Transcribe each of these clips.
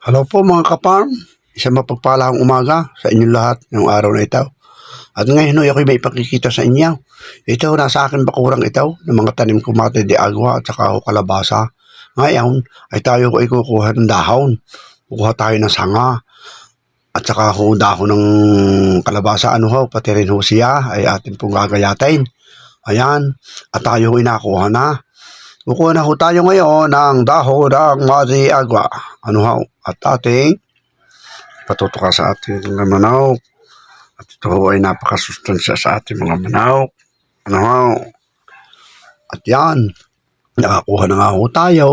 Hello po mga kaparm. Isang mapagpalang umaga sa inyong lahat ng araw na ito. At ngayon ay ako'y may ipakikita sa inyo. Ito, nasa akin bakurang ito ng mga tanim ko mate de agua at saka ho kalabasa. Ngayon ay tayo ay kukuha ng dahon. Kukuha tayo ng sanga. At saka ho dahon ng kalabasa. Ano ho, pati rin ho siya ay atin pong gagayatin. Ayan. At tayo ay nakuha na. Kukuha na ho tayo ngayon ng dahon ng mate agua. Ano ho, at ating patutuka sa ating mga manok. At ito ho ay napakasustansya sa ating mga manok. Ano ho? At yan, nakakuha na nga ho tayo.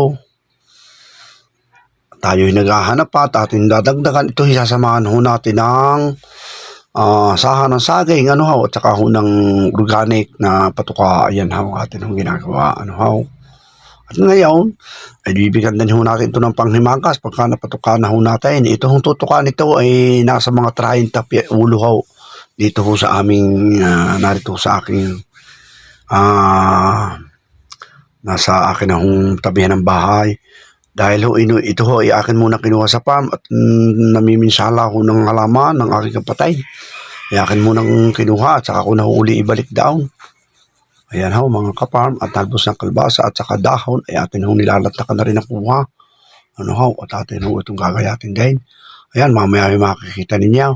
Tayo ay naghahanap at ating dadagdagan. Ito isasamahan ho natin ng ah sahan ng saging, ano ho, at saka ho ng organic na patuka. Ayan ho, atin ho ginagawa. Ano ho? At ngayon, ay bibigyan din ho natin ito ng panghimagas pagka napatuka na ho natin. Ito hong tutukan nito ay nasa mga 30 pi- ulo ho. Dito ho sa aming, ah, narito sa aking, ah, nasa akin hong tabihan ng bahay. Dahil ho, ino, ito ho ay akin muna kinuha sa farm at mm, namiminsala ho ng halaman ng aking kapatid. Ay akin munang kinuha at saka ko na ho uli ibalik down. Ayan ho mga kaparm at talbos ng kalbasa at saka dahon ay atin ho nilalatakan na rin ang kuha. Ano ho at atin ho itong gagayatin din. Ayan mamaya ay makikita ninyo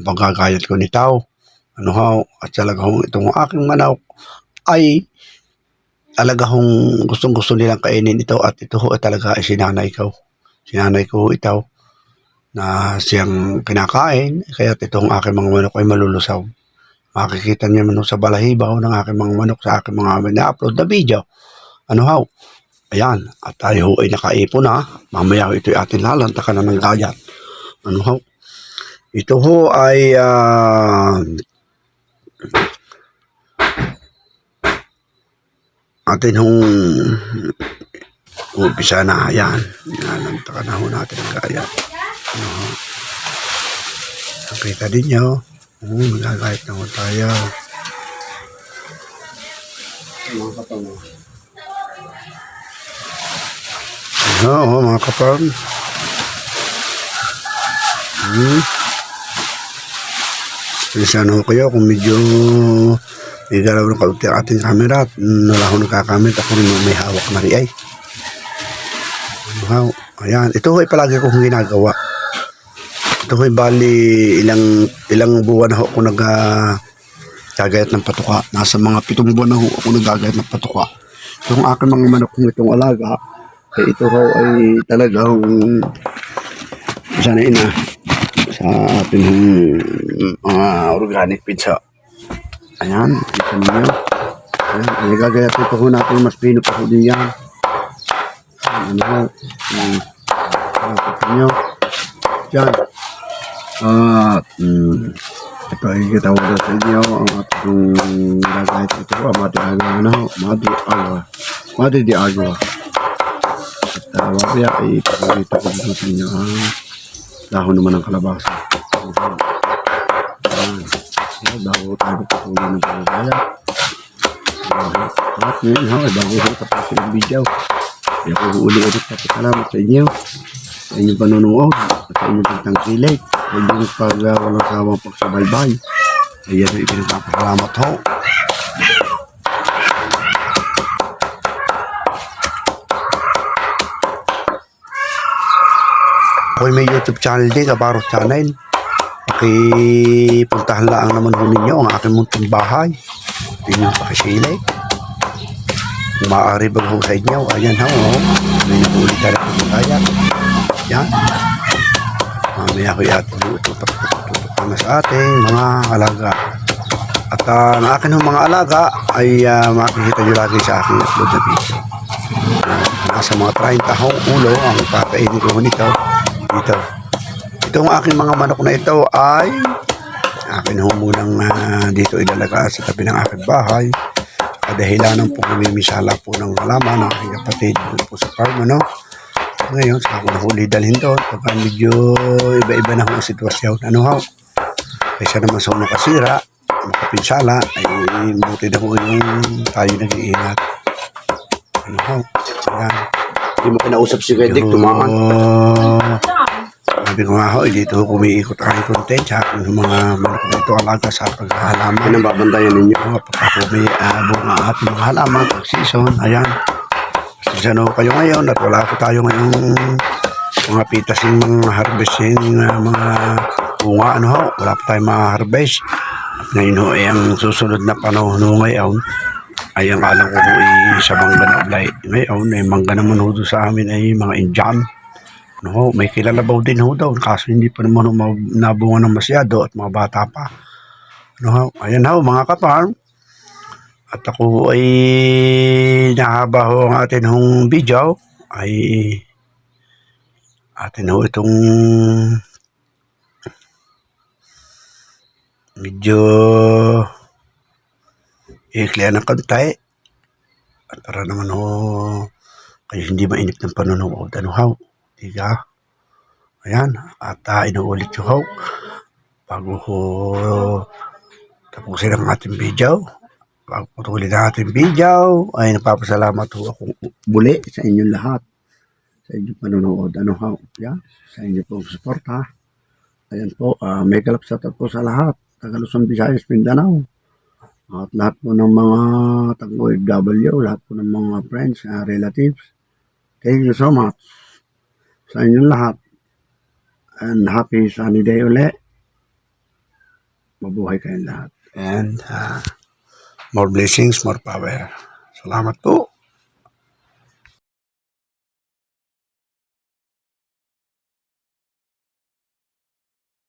ang paggagayat ko nito. Ano ho at talaga ho itong aking manok ay talaga hong gustong gusto nilang kainin ito at ito ho ay talaga ay sinanay ko. Sinanay ko ito na siyang kinakain kaya itong aking mga manok ay malulusaw makikita niyo man ho sa balahibo ng aking mga manok sa aking mga na-upload na video. Ano ho? Ayan, at tayo ay nakaipon na. Mamaya ito ay atin lalantakan na ng gayat. Ano ho? Ito ho ay ah, atin hong umpisa na. Ayan, lalantakan na ho natin ang gayat. Ano ho? Nakita din niyo. Oo, magagayat na ho tayo. Mga kapang. Oo, mga kapang. Hmm. Pinsan ho kayo kung medyo may galaw ng kaunti ang ating camera at wala ko nagkakamit ako rin may hawak na rin ay. Wow, ayan. Ito ay palagi kong ginagawa. Ito ko'y bali ilang ilang buwan ho ako nag ah, gagayat ng patuka. Nasa mga pitong buwan na ho ako nagagayat ng patuka. Itong aking mga manok kong itong alaga, eh, ito ho ay talagang sanay na sa ating mga organic pizza. Ayan, ito niyo. Ayan, ay gagayat ito ho natin mas pino pa ho din yan. Ano ho, um, ito niyo. Yan. At mm, ito ay kitawa sa inyo ang ating gagawin ito mati agwa na ho, mati agwa. Mati di agwa. At uh, mamaya ay ipakita ko dito sa inyo ang dahon naman ng kalabasa. Ayan. Bago tayo patuloy ng pagkakaya. At ngayon ha, bago ko tapusin ang video. Kaya ko uli-ulit papasalamat sa inyo sa inyong panonood at sa inyong pagtangkilik sa inyong pag uh, walang sawang pagsubaybay. Ayan ang ipinagpapasalamat ho. Ako'y may YouTube channel din, Kabaro Channel. Pakipuntahan lang naman ho ninyo ang aking munting bahay. Inyong pakisilay. Kung maaari ba ho sa inyo, ayan ho, oh. may nakulit tayo ng kaya. Yan. Mamaya ko mo ito na sa ating mga alaga. At ah, ang akin mga alaga ay ah, makikita nyo lagi sa aking upload na video. Nasa mga 30 hong ulo ang kakainin ko nito dito. Itong aking mga manok na ito ay akin ho munang ah, dito ilalaga sa tabi ng aking bahay. Kadahilanan po namimisala po ng halaman ng aking kapatid po sa farm, ano? Ngayon, sa ako nahuli dalhin doon. Pagka medyo iba-iba na ang sitwasyon. Ano ho? Kaysa naman sa unang kasira, makapinsala, ay buti na ho yung tayo nag-iingat. Ano ho? Ayan. Hindi mo kinausap si Kuya Dick, tumahan. Sabi ko nga ho, dito kumiikot ang aking content sa aking mga manok dito alaga sa paghahalaman. Yan ang babantayan ninyo. Pagka may uh, bunga ating halaman, pag season, ayan. Season ho kayo ngayon at wala ko tayo ngayong mga pitasing mga harvesting uh, mga bunga ano ho, wala pa tayong mga harvest. Ngayon ho, eh, ang susunod na panahon ho ngayon, ay ang alam ko ho ay sa mangga na ulay. Ngayon, ay mangga naman ho sa amin ay mga Indian. Ano ho, may kilalabaw din ho daw, kaso hindi pa naman ho nabunga ng masyado at mga bata pa. Ano ayan ho, mga kaparm. At ako ay nahaba ho ang atin hong video. Ay atin ho itong medyo ikliya ng kantay at para naman ho kayo hindi mainip ng panonood. Ano ho? Diga? Ayan. At uh, inuulit ko ho. Bago ho tapusin ang ating video bago putulin ang ating video ay nagpapasalamat ho ako muli sa inyong lahat sa inyong panonood ano ho yeah, sa inyong pong suporta ayan po uh, may kalap sa po sa lahat taga Luzon, Visayas, Mindanao at lahat po ng mga taga-OFW, lahat po ng mga friends, uh, relatives. Thank you so much sa inyong lahat. And happy sunny day ulit. Mabuhay kayong lahat. And uh, more blessings, more power. Salamat po.